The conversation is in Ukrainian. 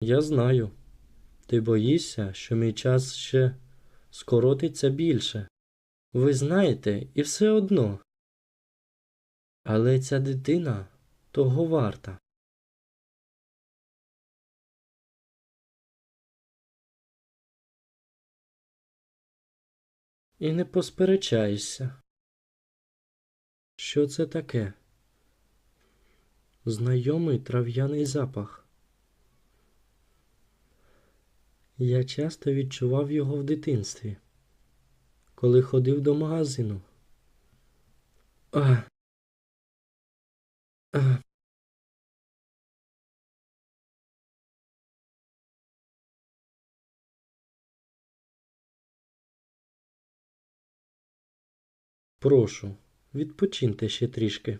Я знаю. Ти боїшся, що мій час ще скоротиться більше. Ви знаєте, і все одно. Але ця дитина того варта. І не посперечаєшся. Що це таке? Знайомий трав'яний запах. Я часто відчував його в дитинстві, коли ходив до магазину. А. А. Прошу, відпочиньте ще трішки.